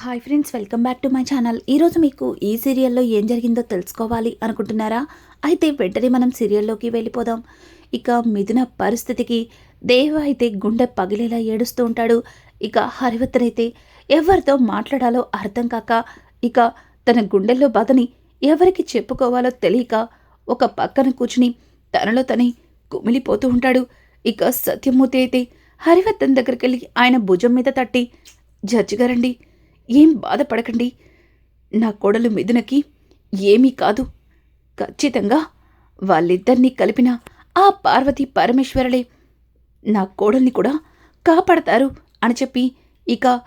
Hi friends welcome back to my channel ఈరోజు మీకు ఈ సీరియల్లో ఏం జరిగిందో తెలుసుకోవాలి అనుకుంటున్నారా? అయితే వెంటనే మనం సీరియల్లోకి వెళ్ళిపోదాం. ఇక మిథున పరిస్థితికి దేవ అయితే గుండె పగిలేలా ఏడుస్తూ ఉంటాడు. ఇక హరివర్ధన్ అయితే ఎవరితో మాట్లాడాలో అర్థం కాక ఇక తన గుండెల్లో బాధని ఎవరికి చెప్పుకోవాలో తెలియక ఒక పక్కన కూర్చుని తనలో తనే కుమిలిపోతూ ఉంటాడు. ఇక సత్యమూర్తి అయితే హరివర్ధన్ దగ్గరికి వెళ్ళి ఆయన భుజం మీద తట్టి జడ్జి గారండి ఏం బాధపడకండి. నా కోడలు మిథునకి ఏమీ కాదు. ఖచ్చితంగా వాళ్ళిద్దరినీ కలిపిన ఆ పార్వతి పరమేశ్వరులే నా కోడల్ని కూడా కాపాడతారు అని చెప్పి ఇక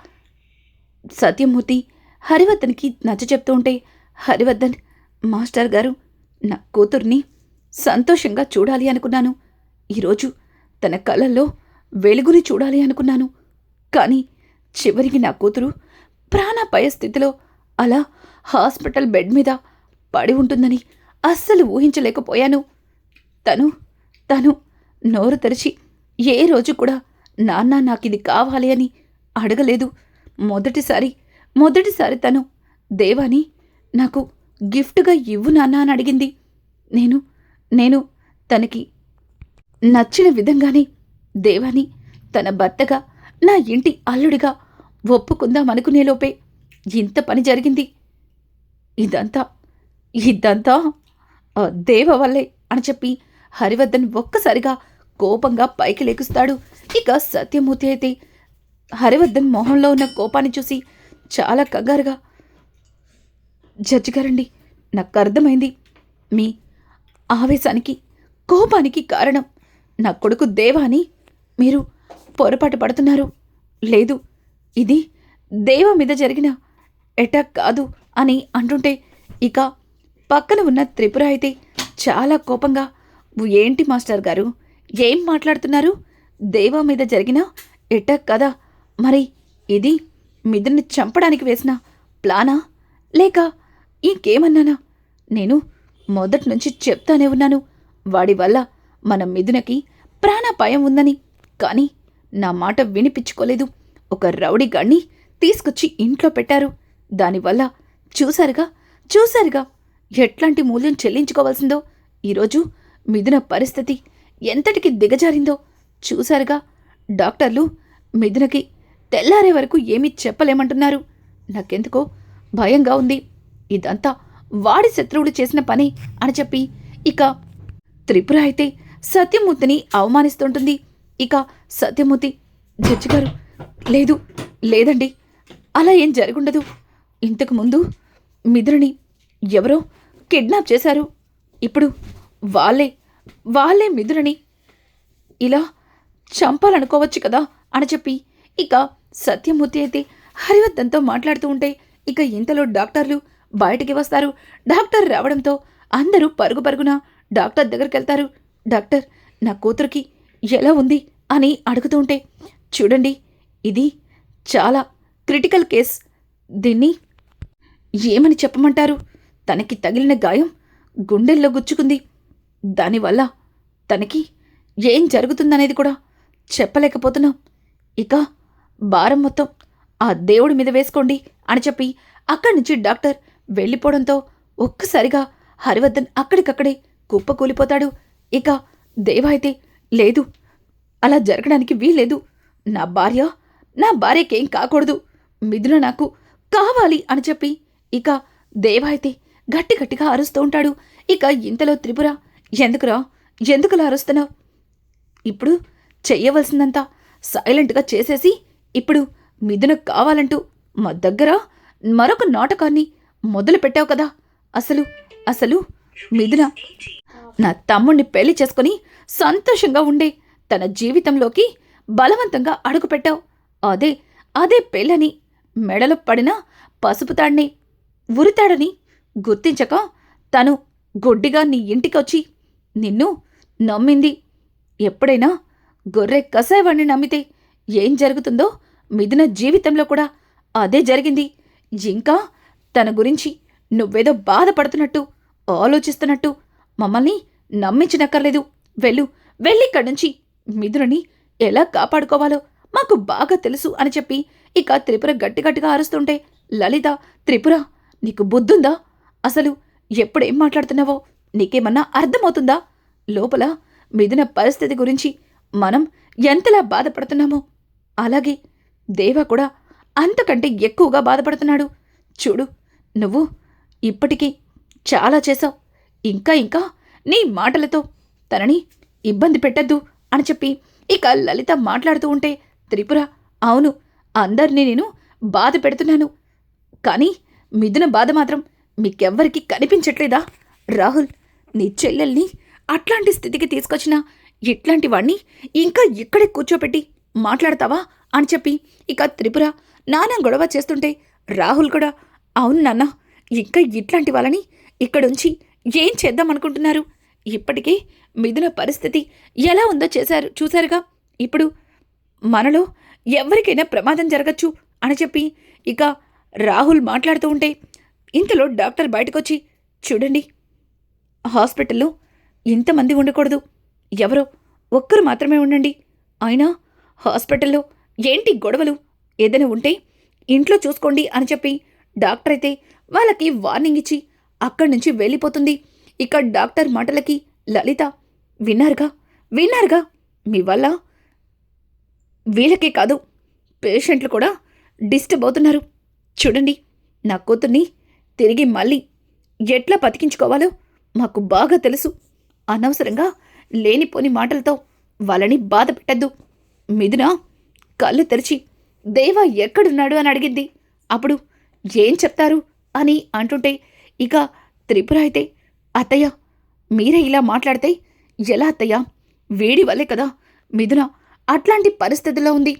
సత్యమూర్తి హరివర్ధన్కి నచ్చ చెప్తూ ఉంటే హరివర్ధన్ మాస్టర్ గారు నా కూతుర్ని సంతోషంగా చూడాలి అనుకున్నాను. ఈరోజు తన కళ్ళల్లో వెలుగుని చూడాలి అనుకున్నాను. కానీ చివరికి నా కూతురు ప్రాణాపాయ స్థితిలో అలా హాస్పిటల్ బెడ్ మీద పడి ఉంటుందని అస్సలు ఊహించలేకపోయాను. తను తను నోరు తెరిచి ఏ రోజు కూడా నాన్న నాకిది కావాలి అని అడగలేదు. మొదటిసారి మొదటిసారి తను దేవాని నాకు గిఫ్ట్గా ఇవ్వు నాన్న అని అడిగింది. నేను నేను తనకి నచ్చిన విధంగానే దేవాని తన భర్తగా నా ఇంటి అల్లుడిగా ఒప్పుకుందామనుకునేలోపే లోపే ఇంత పని జరిగింది. ఇదంతా ఇదంతా దేవ వల్లే అని చెప్పి హరివర్ధన్ ఒక్కసారిగా కోపంగా పైకి లేకుస్తాడు ఇక సత్యమూర్తి అయితే హరివర్ధన్ మొహంలో ఉన్న కోపాన్ని చూసి చాలా కంగారుగా జడ్జి గారండి నాకు అర్థమైంది. మీ ఆవేశానికి కోపానికి కారణం నా కొడుకు దేవాని మీరు పొరపాటు పడుతున్నారు. లేదు ఇది దేవ మీద జరిగిన అటాక్ కాదు అని అంటుంటే ఇక పక్కన ఉన్న త్రిపుర అయితే చాలా కోపంగా ఏంటి మాస్టర్ గారు? ఏం మాట్లాడుతున్నారు? దేవా మీద జరిగిన అటాక్ కదా? మరి ఇది మిథున్ని చంపడానికి వేసిన ప్లానా? లేక ఇంకేమన్నానా? నేను మొదటి నుంచి చెప్తానే ఉన్నాను. వాడి వల్ల మన మిథునకి ప్రాణాపాయం ఉందని. కానీ నా మాట వినిపించుకోలేదు. ఒక రౌడీ గాడిని తీసుకొచ్చి ఇంట్లో పెట్టారు. దానివల్ల చూసారుగా చూసారుగా ఎట్లాంటి మూల్యం చెల్లించుకోవాల్సిందో ఈరోజు మిథున పరిస్థితి ఎంతటికి దిగజారిందో చూసారుగా డాక్టర్లు మిథునకి తెల్లారే వరకు ఏమీ చెప్పలేమంటున్నారు. నాకెందుకో భయంగా ఉంది. ఇదంతా వాడి శత్రువులు చేసిన పని అని చెప్పి ఇక త్రిపుర అయితే సత్యమూర్తిని అవమానిస్తుంటుంది. ఇక సత్యమూర్తి జడ్జి గారు లేదు లేదండి అలా ఏం జరుగుండదు. ఇంతకుముందు మిదురుని మిథునని ఎవరో కిడ్నాప్ చేశారు. ఇప్పుడు వాళ్ళే వాళ్ళే మిథునని ఇలా చంపాలనుకోవచ్చు కదా అని చెప్పి ఇక సత్యమూర్తి అయితే హరివర్ధన్తో మాట్లాడుతూ ఉంటే ఇక ఇంతలో డాక్టర్లు బయటికి వస్తారు. డాక్టర్ రావడంతో అందరూ పరుగు పరుగున డాక్టర్ దగ్గరికి వెళ్తారు. డాక్టర్ నా కూతురికి ఎలా ఉంది అని అడుగుతూ ఉంటే చూడండి ఇది చాలా క్రిటికల్ కేస్. దీన్ని ఏమని చెప్పమంటారు? తనకి తగిలిన గాయం గుండెల్లో గుచ్చుకుంది. దానివల్ల తనకి ఏం జరుగుతుందనేది కూడా చెప్పలేకపోతున్నాం. ఇక భారం మొత్తం ఆ దేవుడి మీద వేసుకోండి అని చెప్పి అక్కడి నుంచి డాక్టర్ వెళ్ళిపోవడంతో ఒక్కసారిగా హరివర్ధన్ అక్కడికక్కడే కుప్పకూలిపోతాడు. ఇక దేవ అయితే లేదు. అలా జరగడానికి వీల్లేదు. నా భార్య నా భార్యకేం కాకూడదు. మిథున నాకు కావాలి అని చెప్పి ఇక దేవ గట్టిగట్టిగా గట్టి గట్టిగా అరుస్తూ ఉంటాడు. ఇక ఇంతలో త్రిపుర ఎందుకురా? ఎందుకులా అరుస్తున్నావు? ఇప్పుడు చెయ్యవలసిందంతా సైలెంట్గా చేసేసి ఇప్పుడు మిథున కావాలంటూ మా దగ్గర మరొక నాటకాన్ని మొదలు పెట్టావు కదా. అసలు అసలు మిథున నా తమ్ముణ్ణి పెళ్ళి చేసుకుని సంతోషంగా ఉండే తన జీవితంలోకి బలవంతంగా అడుగుపెట్టావు అదే అదే పెళ్ళని మెడలో పడిన పసుపు తాడిని ఉరితాడని గుర్తించక తను గుడ్డిగా నీ ఇంటికొచ్చి నిన్ను నమ్మింది. ఎప్పుడైనా గొర్రె కసాయవాణ్ణి నమ్మితే ఏం జరుగుతుందో మిథున జీవితంలో కూడా అదే జరిగింది. ఇంకా తన గురించి నువ్వేదో బాధపడుతున్నట్టు ఆలోచిస్తున్నట్టు మమ్మల్ని నమ్మించనక్కర్లేదు. వెళ్ళు వెళ్ళిక్కడి నుంచి మిథునని ఎలా కాపాడుకోవాలో మాకు బాగా తెలుసు అని చెప్పి ఇక త్రిపుర గట్టి గట్టిగా అరుస్తుంటే లలిత త్రిపుర నీకు బుద్ధుందా? అసలు ఎప్పుడేం మాట్లాడుతున్నావో? నీకేమన్నా అర్థమవుతుందా? లోపల మిథున పరిస్థితి గురించి మనం ఎంతలా బాధపడుతున్నామో? అలాగే దేవ కూడా అంతకంటే ఎక్కువగా బాధపడుతున్నాడు. చూడు నువ్వు ఇప్పటికీ చాలా చేశావు. ఇంకా ఇంకా నీ మాటలతో తనని ఇబ్బంది పెట్టద్దు అని చెప్పి ఇక లలిత మాట్లాడుతూ ఉంటే త్రిపుర అవును అందరినీ నేను బాధ పెడుతున్నాను. కానీ మిథున బాధ మాత్రం మీకెవ్వరికి కనిపించట్లేదా? రాహుల్ నీ చెల్లెల్ని అట్లాంటి స్థితికి తీసుకొచ్చిన ఇట్లాంటి వాణ్ణి ఇంకా ఇక్కడే కూర్చోపెట్టి మాట్లాడతావా అని చెప్పి ఇక త్రిపుర నానా గొడవ చేస్తుంటే రాహుల్ కూడా అవును నాన్న ఇంకా ఇట్లాంటి వాళ్ళని ఇక్కడుంచి ఏం చేద్దాం అనుకుంటున్నారు? ఇప్పటికే మిథున పరిస్థితి ఎలా ఉందో చేశారు చూశారుగా? ఇప్పుడు మనలో ఎవరికైనా ప్రమాదం జరగచ్చు అని చెప్పి ఇక రాహుల్ మాట్లాడుతూ ఉంటే ఇంతలో డాక్టర్ బయటకొచ్చి చూడండి హాస్పిటల్లో ఇంతమంది ఉండకూడదు. ఎవరో ఒక్కరు మాత్రమే ఉండండి. అయినా హాస్పిటల్లో ఏంటి గొడవలు? ఏదైనా ఉంటే ఇంట్లో చూసుకోండి అని చెప్పి డాక్టర్ అయితే వాళ్ళకి వార్నింగ్ ఇచ్చి అక్కడి నుంచి వెళ్ళిపోతుంది. ఇక డాక్టర్ మాటలకి లలిత విన్నారుగా? విన్నారుగా? మీ వల్ల వీళ్ళకే కాదు పేషెంట్లు కూడా డిస్టర్బ్ అవుతున్నారు. చూడండి నా కూతుర్ని తిరిగి మళ్ళీ ఎట్లా బతికించుకోవాలో మాకు బాగా తెలుసు. అనవసరంగా లేనిపోని మాటలతో వాళ్ళని బాధ పెట్టద్దు. మిథున కళ్ళు తెరిచి దేవా ఎక్కడున్నాడు? అని అడిగింది. అప్పుడు ఏం చెప్తారు? అని అంటుంటే ఇక త్రిపుర అయితే అత్తయ్య మీరే ఇలా మాట్లాడితే ఎలా అత్తయ్య? వేడి వల్లే కదా మిథున అట్లాంటి పరిస్థితిలో ఉంది.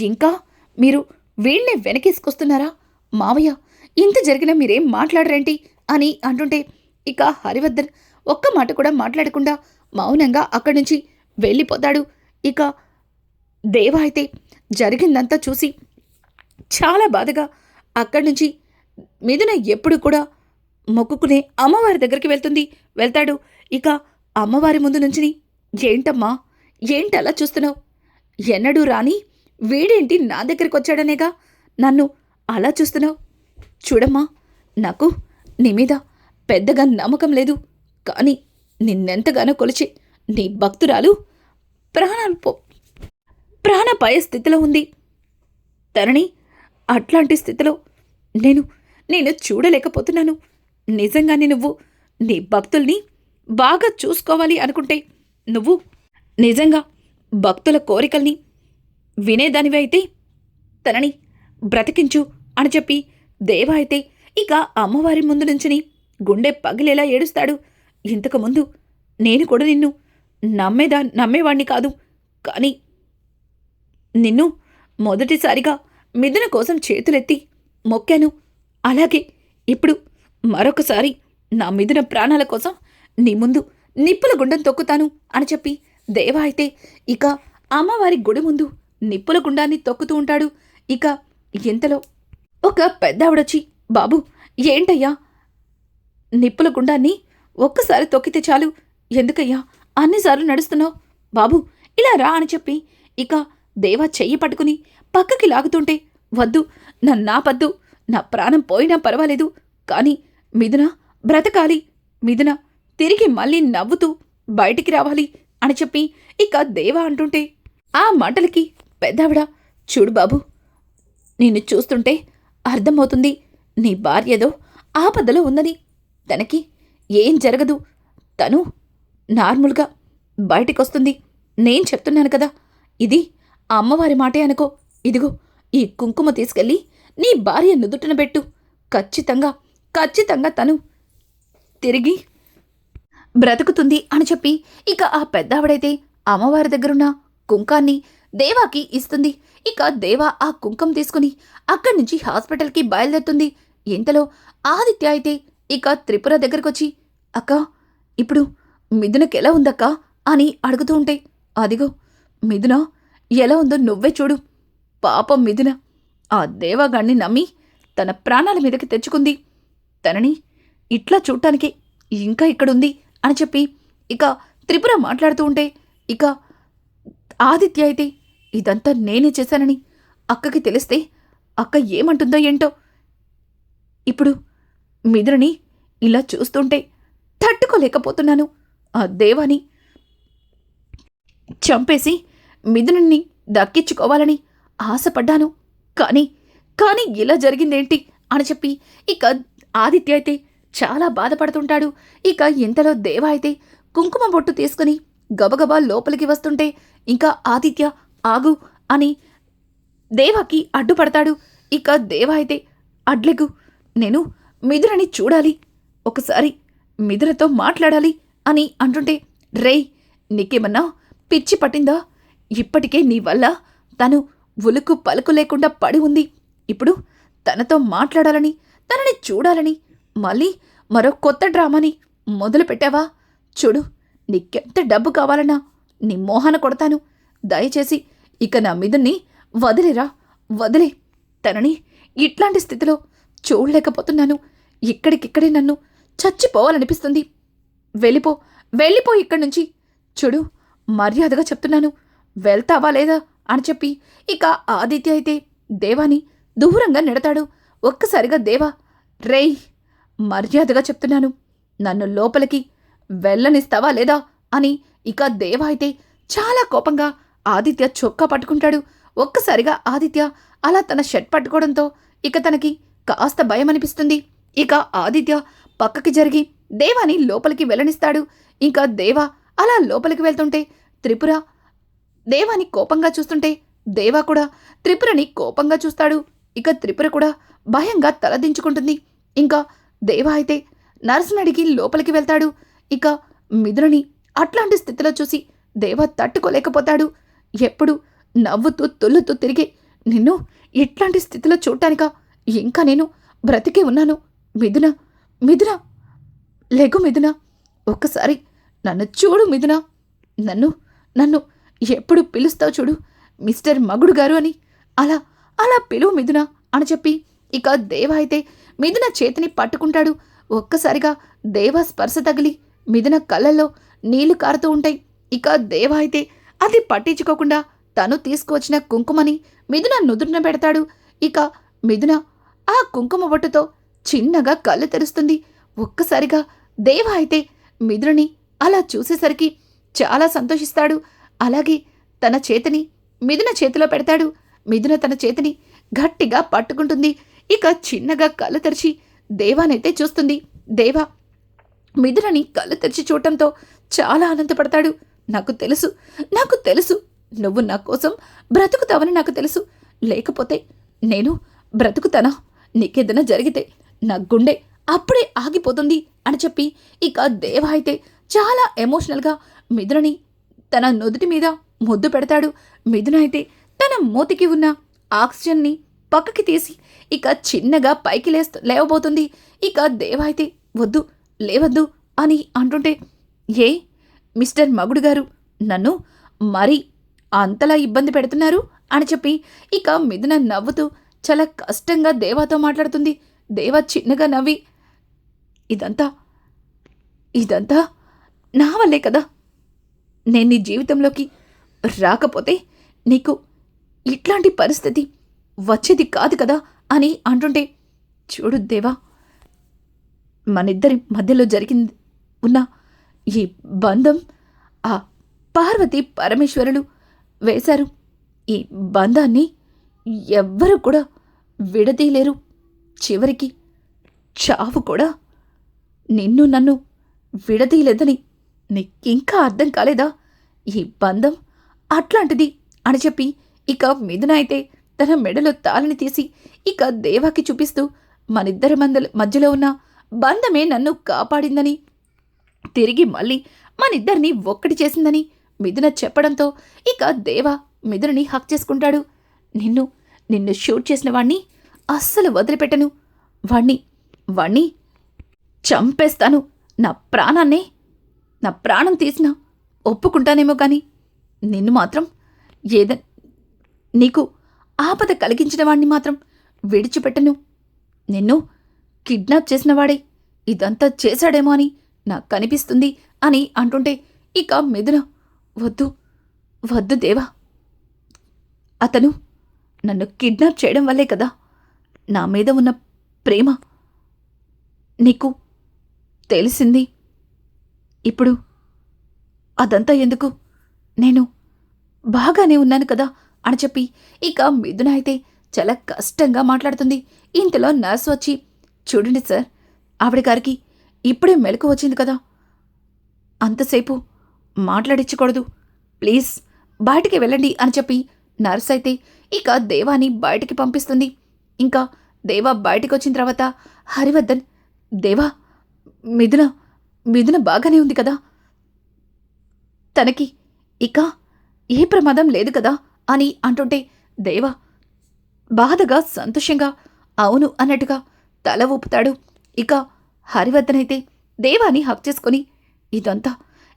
ఇంకా మీరు వీళ్ళని వెనకేసుకొస్తున్నారా? మావయ్య ఇంత జరిగినా మీరేం మాట్లాడరేంటి? అని అంటుంటే ఇక హరివర్ధన్ ఒక్క మాట కూడా మాట్లాడకుండా మౌనంగా అక్కడి నుంచి వెళ్ళిపోతాడు. ఇక దేవ అయితే జరిగిందంతా చూసి చాలా బాధగా అక్కడి నుంచి మిథున ఎప్పుడు కూడా మొక్కుకునే అమ్మవారి దగ్గరికి వెళ్తుంది వెళ్తాడు. ఇక అమ్మవారి ముందు నుంచి ఏంటమ్మా ఏంటి అలా చూస్తున్నావు? ఎన్నడూ రాని వీడేంటి నా దగ్గరికి వచ్చాడనేగా నన్ను అలా చూస్తున్నావు? చూడమ్మా నాకు నీ మీద పెద్దగా నమ్మకం లేదు. కానీ నిన్నెంతగానో కొలిచి నీ భక్తురాలు ప్రాణాలు పో ప్రాణపాయ స్థితిలో ఉంది. తరణి అట్లాంటి స్థితిలో నేను నేను చూడలేకపోతున్నాను. నిజంగానే నువ్వు నీ భక్తుల్ని బాగా చూసుకోవాలి అనుకుంటే నువ్వు నిజంగా భక్తుల కోరికల్ని వినేదానివి అయితే తనని బ్రతికించు అని చెప్పి దేవ అయితే ఇక అమ్మవారి ముందు నుంచుని గుండె పగిలేలా ఏడుస్తాడు. ఇంతకుముందు నేను కూడా నిన్ను నమ్మేదా నమ్మేవాణ్ణి కాదు. కానీ నిన్ను మొదటిసారిగా మిథున కోసం చేతులెత్తి మొక్కాను. అలాగే ఇప్పుడు మరొకసారి నా మిథున ప్రాణాల కోసం నీ ముందు నిప్పుల గుండం తొక్కుతాను అని చెప్పి దేవ అయితే ఇక అమ్మవారి గుడి ముందు నిప్పుల గుండాన్ని తొక్కుతూ ఉంటాడు. ఇక ఇంతలో ఒక పెద్దావిడొచ్చి బాబు ఏంటయ్యా? నిప్పుల గుండాన్ని ఒక్కసారి తొక్కితే చాలు. ఎందుకయ్యా? అన్నిసార్లు నడుస్తున్నావు. బాబు ఇలా రా అని చెప్పి ఇక దేవా చెయ్యి పట్టుకుని పక్కకి లాగుతుంటే వద్దు నన్నాపద్దు నా ప్రాణం పోయినా పర్వాలేదు. కానీ మిథున బ్రతకాలి. మిథున తిరిగి మళ్ళీ నవ్వుతూ బయటికి రావాలి అని చెప్పి ఇక దేవా అంటుంటే ఆ మాటలకి పెద్దావిడ చూడు బాబు నిన్ను చూస్తుంటే అర్థమవుతుంది. నీ భార్యదో ఆపదలో ఉందని తనకి ఏం జరగదు. తను నార్మల్గా బయటికొస్తుంది. నేను చెప్తున్నాను కదా. ఇది ఆ అమ్మవారి మాటే అనుకో. ఇదిగో ఈ కుంకుమ తీసుకెళ్ళి నీ భార్య నుదుటిన పెట్టు. ఖచ్చితంగా ఖచ్చితంగా తను తిరిగి బ్రతుకుతుంది అని చెప్పి ఇక ఆ పెద్దావిడైతే అమ్మవారి దగ్గరున్న కుంకాన్ని దేవాకి ఇస్తుంది. ఇక దేవా ఆ కుంకం తీసుకుని అక్కడి నుంచి హాస్పిటల్కి బయలుదేరుతుంది. ఇంతలో ఆదిత్య అయితే ఇక త్రిపుర దగ్గరకొచ్చి అక్క ఇప్పుడు మిథునకి ఎలా ఉందక్క? అని అడుగుతూ ఉంటే అదిగో మిథున ఎలా ఉందో నువ్వే చూడు. పాపం మిథున ఆ దేవాగాణ్ణి నమ్మి తన ప్రాణాల మీదకి తెచ్చుకుంది. తనని ఇట్లా చూడటానికి ఇంకా ఇక్కడుంది అని చెప్పి ఇక త్రిపుర మాట్లాడుతూ ఉంటే ఇక ఆదిత్య అయితే ఇదంతా నేనే చేశానని అక్కకి తెలిస్తే అక్క ఏమంటుందో ఏంటో? ఇప్పుడు మిదురుని ఇలా చూస్తుంటే తట్టుకోలేకపోతున్నాను. ఆ దేవాని చంపేసి మిథునుని దక్కించుకోవాలని ఆశపడ్డాను. కానీ కానీ ఇలా జరిగిందేంటి అని చెప్పి ఇక ఆదిత్య అయితే చాలా బాధపడుతుంటాడు. ఇక ఇంతలో దేవ అయితే కుంకుమ బొట్టు తీసుకుని గబగబా లోపలికి వస్తుంటే ఇంకా ఆదిత్య ఆగు అని దేవకి అడ్డుపడతాడు. ఇక దేవ అయితే అడ్లెగు. నేను మిథునని చూడాలి. ఒకసారి మిథునతో మాట్లాడాలి అని అంటుంటే రేయ్ నీకేమన్నా పిచ్చి పట్టిందా? ఇప్పటికే నీ వల్ల తను ఉలుకు పలుకు లేకుండా పడి ఉంది. ఇప్పుడు తనతో మాట్లాడాలని తనని చూడాలని మళ్ళీ మరో కొత్త డ్రామాని మొదలు పెట్టావా చూడు నీకెంత డబ్బు కావాలన్నా నీ మోహన కొడతాను. దయచేసి ఇక నా మీదుని వదిలేరా? వదిలే. తనని ఇట్లాంటి స్థితిలో చూడలేకపోతున్నాను. ఇక్కడికిక్కడే నన్ను చచ్చిపోవాలనిపిస్తుంది. వెళ్ళిపో. వెళ్ళిపో ఇక్కడి నుంచి. చూడు మర్యాదగా చెప్తున్నాను. వెళ్తావా లేదా అని చెప్పి ఇక ఆదిత్య అయితే దేవాని దూరంగా నెడతాడు. ఒక్కసారిగా దేవా రేయ్ మర్యాదగా చెప్తున్నాను. నన్ను లోపలికి వెళ్ళనిస్తావా లేదా అని ఇక దేవా అయితే చాలా కోపంగా ఆదిత్య చొక్కా పట్టుకుంటాడు. ఒక్కసారిగా ఆదిత్య అలా తన షర్ట్ పట్టుకోవడంతో ఇక తనకి కాస్త భయం అనిపిస్తుంది ఇక ఆదిత్య పక్కకి జరిగి దేవాని లోపలికి వెళ్ళనిస్తాడు. ఇంకా దేవ అలా లోపలికి వెళ్తుంటే త్రిపుర దేవాని కోపంగా చూస్తుంటే దేవా కూడా త్రిపురని కోపంగా చూస్తాడు. ఇక త్రిపుర కూడా భయంగా తలదించుకుంటుంది ఇంకా దేవా అయితే నర్సుని లోపలికి వెళ్తాడు. ఇక మిథునని అట్లాంటి స్థితిలో చూసి దేవ తట్టుకోలేకపోతాడు. ఎప్పుడు నవ్వుతూ తుల్లుతూ తిరిగి నిన్ను ఇట్లాంటి స్థితిలో చూడటానిక ఇంకా నేను బ్రతికే ఉన్నాను. మిథున మిథున లేకు మిథున ఒక్కసారి నన్ను చూడు మిథున. నన్ను నన్ను ఎప్పుడు పిలుస్తావు చూడు మిస్టర్ మగుడు గారు అని. అలా అలా పిలువు మిథున అని చెప్పి ఇక దేవ అయితే మిథున చేతిని పట్టుకుంటాడు. ఒక్కసారిగా దేవ స్పర్శ తగిలి మిథున కళ్ళల్లో నీళ్ళు కారుతూ ఉంటాయి. ఇక దేవ అయితే అది పట్టించుకోకుండా తను తీసుకువచ్చిన కుంకుమని మిథున నుదురున పెడతాడు. ఇక మిథున ఆ కుంకుమ బొట్టుతో చిన్నగా కళ్ళు తెరుస్తుంది. ఒక్కసారిగా దేవ అయితే మిథునని అలా చూసేసరికి చాలా సంతోషిస్తాడు. అలాగే తన చేతిని మిథున చేతిలో పెడతాడు. మిథున తన చేతిని గట్టిగా పట్టుకుంటుంది. ఇక చిన్నగా కళ్ళు తెరిచి దేవానైతే చూస్తుంది. దేవా మిథునని కళ్ళు తెరిచి చూడటంతో చాలా ఆనందపడతాడు. నాకు తెలుసు. నాకు తెలుసు. నువ్వు నా కోసం బ్రతుకుతావని నాకు తెలుసు. లేకపోతే నేను బ్రతుకుతానా? నీకేదైనా జరిగితే నా గుండె అప్పుడే ఆగిపోతుంది అని చెప్పి ఇక దేవ అయితే చాలా ఎమోషనల్గా మిథునని తన నుదుటి మీద ముద్దు పెడతాడు. మిథున అయితే తన మూతికి ఉన్న ఆక్సిజన్ని పక్కకి తీసి ఇక చిన్నగా పైకి లేస్తూ లేవబోతుంది. ఇక దేవ అయితే వద్దు లేవద్దు అని అంటుంటే ఏ మిస్టర్ మగుడు గారు నన్ను మరీ అంతలా ఇబ్బంది పెడుతున్నారు అని చెప్పి ఇక మిథున నవ్వుతూ చాలా కష్టంగా దేవాతో మాట్లాడుతుంది. దేవ చిన్నగా నవ్వి ఇదంతా ఇదంతా నా వల్లే కదా? నేను నీ జీవితంలోకి రాకపోతే నీకు ఇట్లాంటి పరిస్థితి వచ్చేది కాదు కదా? అని అంటుంటే చూడు దేవా మనిద్దరి మధ్యలో జరిగింది ఉన్న ఈ బంధం ఆ పార్వతి పరమేశ్వరులు వేశారు. ఈ బంధాన్ని ఎవ్వరు కూడా విడదీయలేరు. చివరికి చావు కూడా నిన్ను నన్ను విడదీయలేదని నీకింకా అర్థం కాలేదా? ఈ బంధం అట్లాంటిది అని చెప్పి ఇక మిథున అయితే తన మెడలో తాళిని తీసి ఇక దేవాకి చూపిస్తూ మనిద్దరి మందల మధ్యలో ఉన్న బంధమే నన్ను కాపాడిందని తిరిగి మళ్ళీ మనిద్దరిని ఒక్కటి చేసిందని మిథున చెప్పడంతో ఇక దేవ మిథునని హక్ చేసుకుంటాడు. నిన్ను నిన్ను షూట్ చేసిన వాణ్ణి అస్సలు వదిలిపెట్టను. వాణ్ణి వాణ్ణి చంపేస్తాను. నా ప్రాణాన్నే నా ప్రాణం తీసిన ఒప్పుకుంటానేమో కానీ నిన్ను మాత్రం ఏద నీకు ఆపద కలిగించిన వాణ్ణి మాత్రం విడిచిపెట్టను. నిన్ను కిడ్నాప్ చేసిన వాడే ఇదంతా చేశాడేమో అని నాకు కనిపిస్తుంది అని అంటుంటే ఇక మెదున వద్దు వద్దు దేవా. అతను నన్ను కిడ్నాప్ చేయడం వల్లే కదా నా మీద ఉన్న ప్రేమ నీకు తెలిసింది. ఇప్పుడు అదంతా ఎందుకు? నేను బాగానే ఉన్నాను కదా అని చెప్పి ఇక మిథున అయితే చాలా కష్టంగా మాట్లాడుతుంది. ఇంతలో నర్స్ వచ్చి చూడండి సార్ ఆవిడ గారికి ఇప్పుడే మెలకు వచ్చింది కదా. అంతసేపు మాట్లాడించకూడదు ప్లీజ్ బయటికి వెళ్ళండి అని చెప్పి నర్స్ అయితే ఇక దేవాని బయటికి పంపిస్తుంది. ఇంకా దేవా బయటికి వచ్చిన తర్వాత హరివర్ధన్ దేవా మిథున మిథున బాగానే ఉంది కదా. తనకి ఇక ఏ ప్రమాదం లేదు కదా అని అంటుంటే దేవా బాధగా సంతోషంగా అవును అన్నట్టుగా తల ఊపుతాడు. ఇక హరివర్ధనైతే దేవాని హక్ చేసుకొని ఇదంతా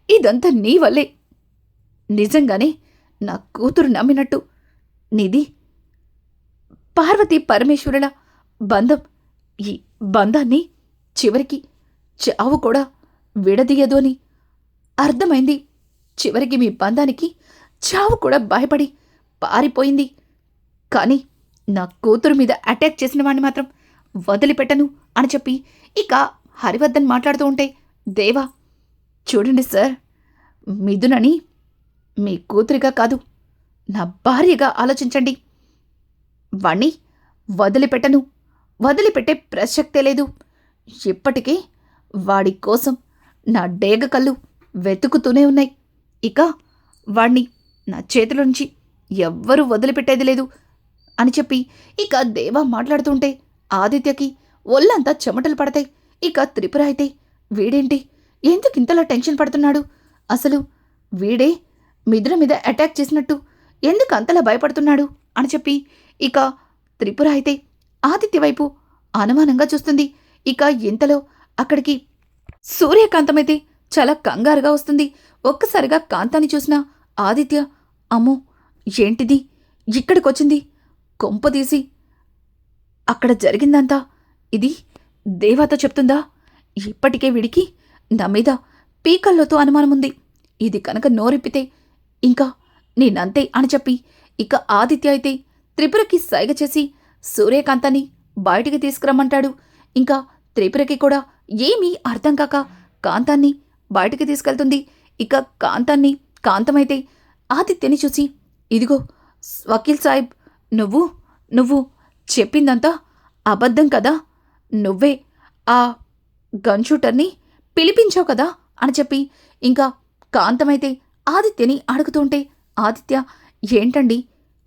ఇదంతా నీ వల్లే. నిజంగానే నా కూతురు నమ్మినట్టు నీది. పార్వతీ పరమేశ్వరుల బంధం ఈ బంధాన్ని చివరికి చావు కూడా విడదీయదు అని అర్థమైంది. చివరికి మీ బంధానికి చావు కూడా భయపడి పారిపోయింది. కానీ నా కూతురు మీద అటాక్ చేసిన వాడిని మాత్రం వదిలిపెట్టను. అని చెప్పి ఇక హరివర్ధన్ మాట్లాడుతూ ఉంటే దేవా చూడండి సార్ మిథునని మీ కూతురిగా కాదు నా భార్యగా ఆలోచించండి. వాణ్ణి వదిలిపెట్టను వదిలిపెట్టే ప్రసక్తే లేదు. ఇప్పటికే వాడి కోసం నా డేగ కళ్ళు వెతుకుతూనే ఉన్నాయి. ఇక వాణ్ణి నా చేతుల నుంచి ఎవ్వరూ వదిలిపెట్టేది లేదు అని చెప్పి ఇక దేవా మాట్లాడుతుంటే ఆదిత్యకి ఒళ్ళంతా చెమటలు పడతాయి. ఇక త్రిపుర అయితే వీడేంటి? ఎందుకు ఇంతలా టెన్షన్ పడుతున్నాడు? అసలు వీడే మిద్ర మీద అటాక్ చేసినట్టు ఎందుకు అంతలా భయపడుతున్నాడు? అని చెప్పి ఇక త్రిపుర అయితే ఆదిత్య వైపు అనుమానంగా చూస్తుంది. ఇక ఇంతలో అక్కడికి సూర్యకాంతమైతే చాలా కంగారుగా వస్తుంది. ఒక్కసారిగా కాంతాన్ని చూసిన ఆదిత్య అమ్మో ఏంటిది? ఇక్కడికొచ్చింది? కొంపదీసి అక్కడ జరిగిందంతా ఇది దేవత చెప్తుందా? ఇప్పటికే విడికి నా మీద పీకల్లోతో అనుమానముంది. ఇది కనుక నోరెప్పితే ఇంకా నేనంతే అని చెప్పి ఇక ఆదిత్య అయితే త్రిపురకి సైగ చేసి సూర్యకాంతాన్ని బయటికి తీసుకురమ్మంటాడు. ఇంకా త్రిపురకి కూడా ఏమీ అర్థం కాక కాంతాన్ని బయటికి తీసుకెళ్తుంది. ఇక కాంతాన్ని కాంతమైతే ఆదిత్యని చూసి ఇదిగో వకీల్ సాహిబ్ నువ్వు నువ్వు చెప్పిందంతా అబద్ధం కదా? నువ్వే ఆ గన్ షూటర్ని పిలిపించావు కదా అని చెప్పి ఇంకా కాంతమైతే ఆదిత్యని అడుగుతుంటే ఆదిత్య ఏంటండి?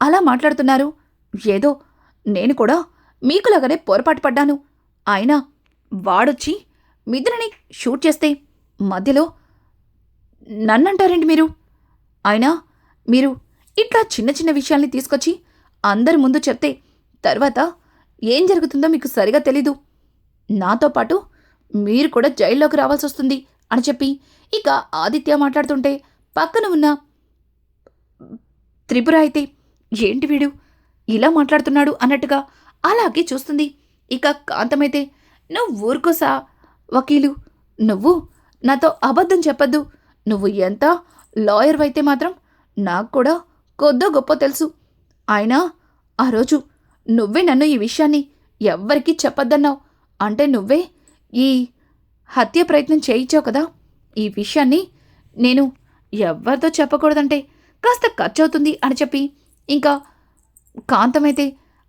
అలా మాట్లాడుతున్నారు? ఏదో నేను కూడా మీకులాగానే పొరపాటు పడ్డాను. అయినా వాడొచ్చి మిద్రని షూట్ చేస్తే మధ్యలో నన్నంటారండి మీరు? అయినా మీరు ఇట్లా చిన్న చిన్న విషయాల్ని తీసుకొచ్చి అందరి ముందు చెప్తే తర్వాత ఏం జరుగుతుందో మీకు సరిగా తెలీదు. నాతో పాటు మీరు కూడా జైల్లోకి రావాల్సి వస్తుంది అని చెప్పి ఇక ఆదిత్య మాట్లాడుతుంటే పక్కన ఉన్న త్రిపుర అయితే ఏంటి వీడు? ఇలా మాట్లాడుతున్నాడు అన్నట్టుగా అలాగే చూస్తుంది. ఇక కాంతమైతే నువ్వు ఊరుకోసా వకీలు. నువ్వు నాతో అబద్ధం చెప్పద్దు. నువ్వు ఎంత లాయర్ అయితే మాత్రం నాకు కూడా కొద్దో గొప్ప తెలుసు. అయినా ఆ రోజు నువ్వే నన్ను ఈ విషయాన్ని ఎవ్వరికీ చెప్పొద్దన్నావు. అంటే నువ్వే ఈ హత్య ప్రయత్నం చేయించావు కదా? ఈ విషయాన్ని నేను ఎవరితో చెప్పకూడదంటే కాస్త ఖర్చు అవుతుంది అని చెప్పి ఇంకా కాంతమైతే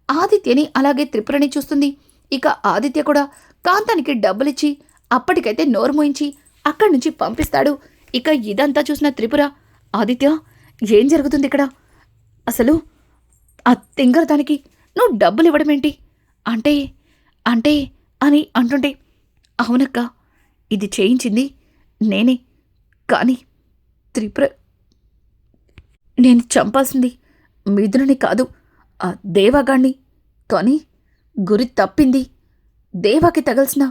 ఆదిత్యని అలాగే త్రిపురని చూస్తుంది. ఇక ఆదిత్య కూడా కాంతానికి డబ్బులిచ్చి అప్పటికైతే నోరు మూయించి అక్కడి నుంచి పంపిస్తాడు. ఇక ఇదంతా చూసిన త్రిపుర ఆదిత్య ఏం జరుగుతుంది ఇక్కడ? అసలు ఆ తింగర దానికి నువ్వు డబ్బులు ఇవ్వడం ఏంటి అంటే అంటే అని అంటుంటే అవునక్క ఇది చేయించింది నేనే. కానీ త్రిపుర నేను చంపాల్సింది మిథునని కాదు ఆ దేవగాణ్ణి. కానీ గురి తప్పింది దేవాకి తగల్సిన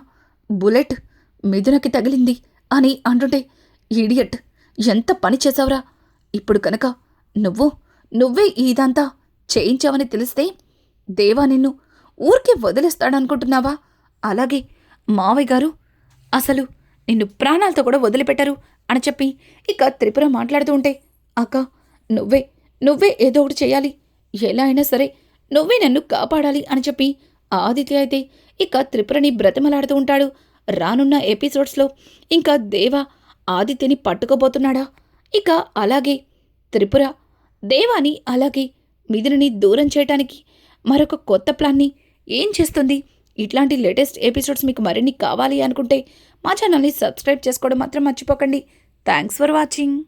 బుల్లెట్ మిథునకి తగిలింది అని అంటుంటే ఇడియట్ ఎంత పని చేశావురా? ఇప్పుడు కనుక నువ్వు నువ్వే ఇదంతా చేయించావని తెలిస్తే దేవా నిన్ను ఊరికే వదిలేస్తాడనుకుంటున్నావా? అలాగే మావయ్య గారు అసలు నిన్ను ప్రాణాలతో కూడా వదిలిపెట్టరు అని చెప్పి ఇక త్రిపుర మాట్లాడుతూ ఉంటే అక్క నువ్వే నువ్వే ఏదో ఒకటి చేయాలి ఎలా అయినా సరే నువ్వే నన్ను కాపాడాలి అని చెప్పి ఆదిత్య అయితే ఇక త్రిపురని బ్రతిమలాడుతూ ఉంటాడు. రానున్న ఎపిసోడ్స్లో ఇంకా దేవ ఆదిత్యని పట్టుకోబోతున్నాడా? ఇక అలాగే త్రిపుర దేవాని అలాగే మిథునని దూరం చేయటానికి మరొక కొత్త ప్లాన్ని ఏం చేస్తుంది? ఇట్లాంటి లేటెస్ట్ ఎపిసోడ్స్ మీకు మరిన్ని కావాలి అనుకుంటే మా ఛానల్ని సబ్స్క్రైబ్ చేసుకోవడం మాత్రం మర్చిపోకండి. Thanks for watching.